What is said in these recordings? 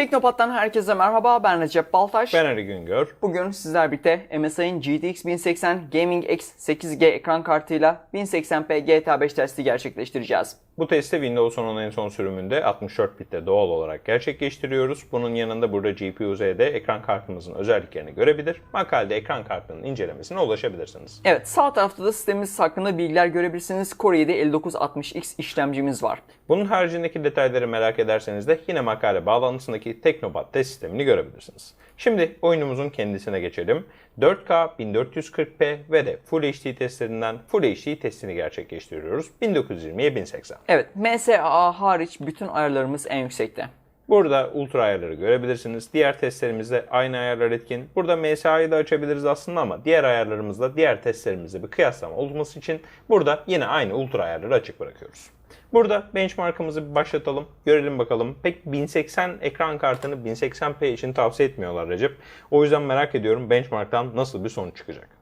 Teknopat'tan herkese merhaba ben Recep Baltaş. Ben Ali Güngör. Bugün sizler birlikte MSI'ın GTX 1080 Gaming X 8G ekran kartıyla 1080p GTA 5 testi gerçekleştireceğiz. Bu testi Windows 10'un en son sürümünde 64 bitte doğal olarak gerçekleştiriyoruz. Bunun yanında burada GPU-Z'de ekran kartımızın özelliklerini görebilir. Makalede ekran kartının incelemesine ulaşabilirsiniz. Evet sağ tarafta da sistemimiz hakkında bilgiler görebilirsiniz. Core i7 5960X işlemcimiz var. Bunun haricindeki detayları merak ederseniz de yine makale bağlantısındaki Teknobat test sistemini görebilirsiniz. Şimdi oyunumuzun kendisine geçelim. 4K 1440p ve de Full HD testlerinden Full HD testini gerçekleştiriyoruz. 1920'ye 1080. Evet MSA hariç bütün ayarlarımız en yüksekte. Burada ultra ayarları görebilirsiniz. Diğer testlerimizde aynı ayarlar etkin. Burada MSA'yı da açabiliriz aslında ama diğer ayarlarımızla diğer testlerimizle bir kıyaslama olması için burada yine aynı ultra ayarları açık bırakıyoruz. Burada benchmarkımızı başlatalım. Görelim bakalım. Pek 1080 ekran kartını 1080p için tavsiye etmiyorlar Recep. O yüzden merak ediyorum benchmarktan nasıl bir sonuç çıkacak.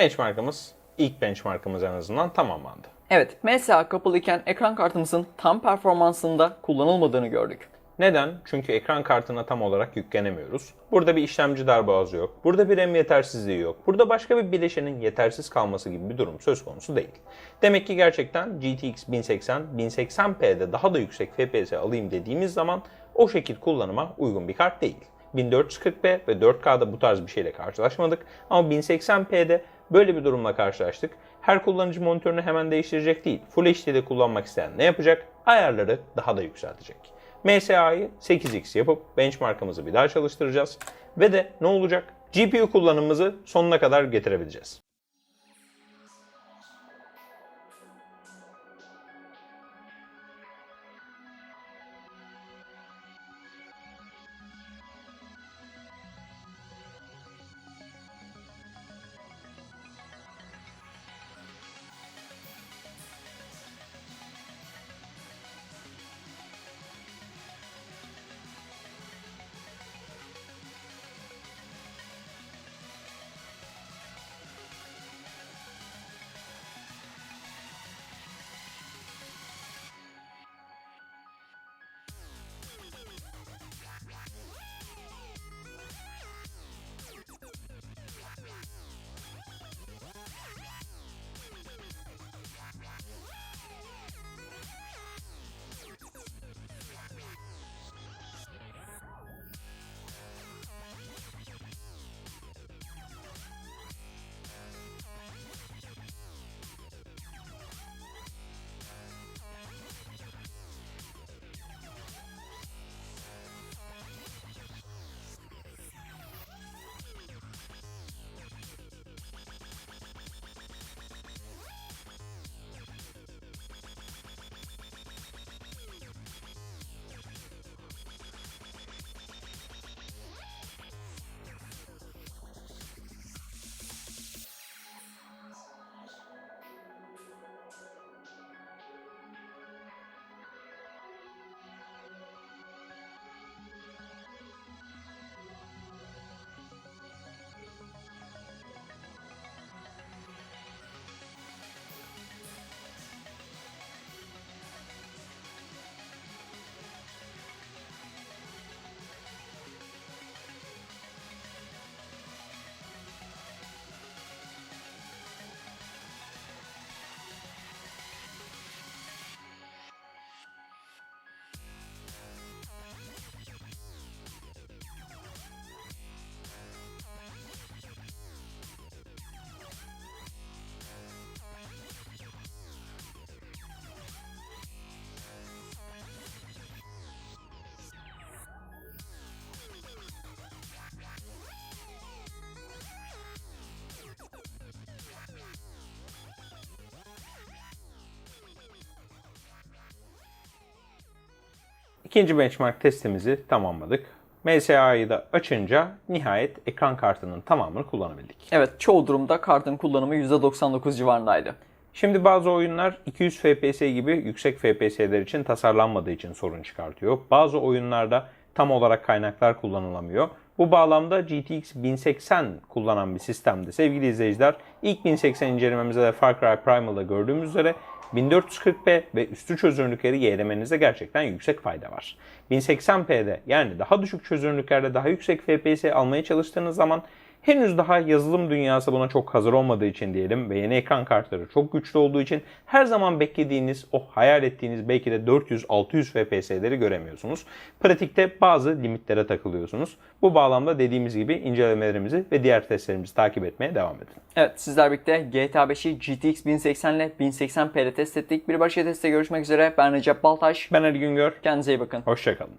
Benchmarkımız, ilk benchmarkımız en azından tamamlandı. Evet MSA kapalıyken ekran kartımızın tam performansında kullanılmadığını gördük. Neden? Çünkü ekran kartına tam olarak yüklenemiyoruz. Burada bir işlemci darboğazı yok. Burada bir RAM yetersizliği yok. Burada başka bir bileşenin yetersiz kalması gibi bir durum söz konusu değil. Demek ki gerçekten GTX 1080, 1080p'de daha da yüksek FPS alayım dediğimiz zaman o şekil kullanıma uygun bir kart değil. 1440p ve 4K'da bu tarz bir şeyle karşılaşmadık ama 1080p'de böyle bir durumla karşılaştık. Her kullanıcı monitörünü hemen değiştirecek değil. Full HD'de kullanmak isteyen ne yapacak? Ayarları daha da yükseltecek. MSA'yı 8x yapıp benchmarkımızı bir daha çalıştıracağız. Ve de ne olacak? GPU kullanımımızı sonuna kadar getirebileceğiz. İkinci benchmark testimizi tamamladık. MSA'yı da açınca nihayet ekran kartının tamamını kullanabildik. Evet çoğu durumda kartın kullanımı %99 civarındaydı. Şimdi bazı oyunlar 200 FPS gibi yüksek FPS'ler için tasarlanmadığı için sorun çıkartıyor. Bazı oyunlarda tam olarak kaynaklar kullanılamıyor. Bu bağlamda GTX 1080 kullanan bir sistemde sevgili izleyiciler ilk 1080 incelememizde de Far Cry Primal'da gördüğümüz üzere 1440p ve üstü çözünürlükleri yeğlemenizde gerçekten yüksek fayda var. 1080p'de yani daha düşük çözünürlüklerde daha yüksek FPS almaya çalıştığınız zaman henüz daha yazılım dünyası buna çok hazır olmadığı için diyelim ve yeni ekran kartları çok güçlü olduğu için her zaman beklediğiniz o hayal ettiğiniz belki de 400-600 FPS'leri göremiyorsunuz. Pratikte bazı limitlere takılıyorsunuz. Bu bağlamda dediğimiz gibi incelemelerimizi ve diğer testlerimizi takip etmeye devam edin. Evet sizler birlikte GTA 5'i GTX 1080 ile 1080p'de test ettik. Bir başka testte görüşmek üzere. Ben Recep Baltaş. Ben Ali Güngör. Kendinize iyi bakın. Hoşçakalın.